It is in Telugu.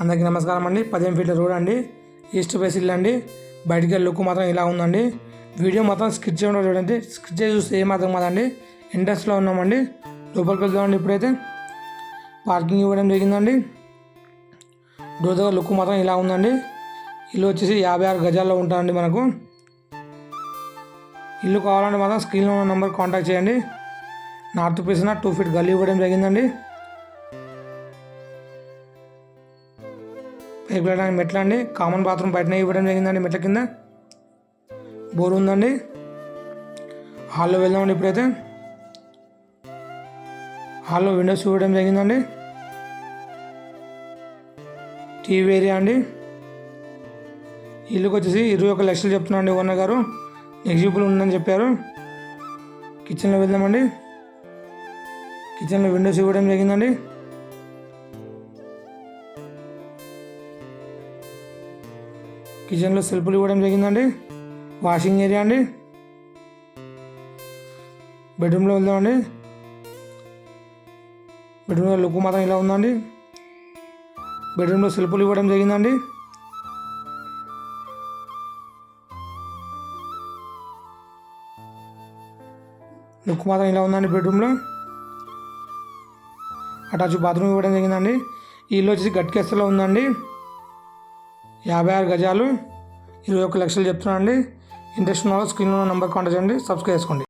అందరికీ నమస్కారం అండి. పదిహేను ఫీట్ల రోడ్ అండి. ఈస్ట్ ఫేస్ ఇల్లు అండి. బయటికి వెళ్ళి లుక్ మాత్రం ఇలా ఉందండి. వీడియో మొత్తం స్కిచ్ చేయడం చూడండి. స్కిచ్ చేసి చూస్తే ఏమాత్రం మాత్రం కాదండి. ఇంట్రెస్ట్లో ఉన్నామండి. లోపలికి వెళ్దామండి ఇప్పుడైతే. పార్కింగ్ ఇవ్వడం జరిగిందండి. డోర్ దగ్గర లుక్ మాత్రం ఇలా ఉందండి. ఇల్లు వచ్చేసి యాభై ఆరు గజాల్లో ఉంటారండి మనకు. ఇల్లు కావాలంటే మాత్రం స్క్రీన్లో ఉన్న నెంబర్ కాంటాక్ట్ చేయండి. నార్త్ ఫేస్న టూ ఫీట్ గల్లీ ఇవ్వడం జరిగిందండి. పైపు వెళ్ళడానికి మెట్ల అండి. కామన్ బాత్రూమ్ బయటనే ఇవ్వడం జరిగిందండి మెట్ల కింద. బోర్ ఉందండి. హాల్లో వెళ్దామండి ఇప్పుడైతే. హాల్లో విండోస్ ఇవ్వడం జరిగిందండి. టీవీ ఏరియా అండి. ఇల్లుకి వచ్చేసి ఇరవై ఒక లక్షలు చెప్తున్నాండి ఓనర్ గారు. ఎగ్జిబుల్ ఉందని చెప్పారు. కిచెన్లో వెళ్దామండి. కిచెన్లో విండోస్ ఇవ్వడం జరిగిందండి. కిచెన్లో సెల్ఫ్లు ఇవ్వడం జరిగిందండి. వాషింగ్ ఏరియా అండి. బెడ్రూమ్లో వెళ్దామండి బెడ్రూమ్లో లుక్ మాత్రం ఇలా ఉందండి. బెడ్రూమ్లో సెల్ఫ్లు ఇవ్వడం జరిగిందండి. లుక్ మాత్రం ఇలా ఉందండి బెడ్రూమ్లో అటాచ్ బాత్రూమ్ ఇవ్వడం జరిగిందండి. ఈ ఇల్లు వచ్చేసి గట్కేస్తలో ఉందండి. యాభై ఆరు గజాలు ఇరవై ఒక్క లక్షలు చెప్తున్నానండి ఇంట్రెస్ట్ ఉన్న స్క్రీన్లో నెంబర్ కాంటాక్ట్ చేయండి. సబ్స్క్రైబ్ చేసుకోండి.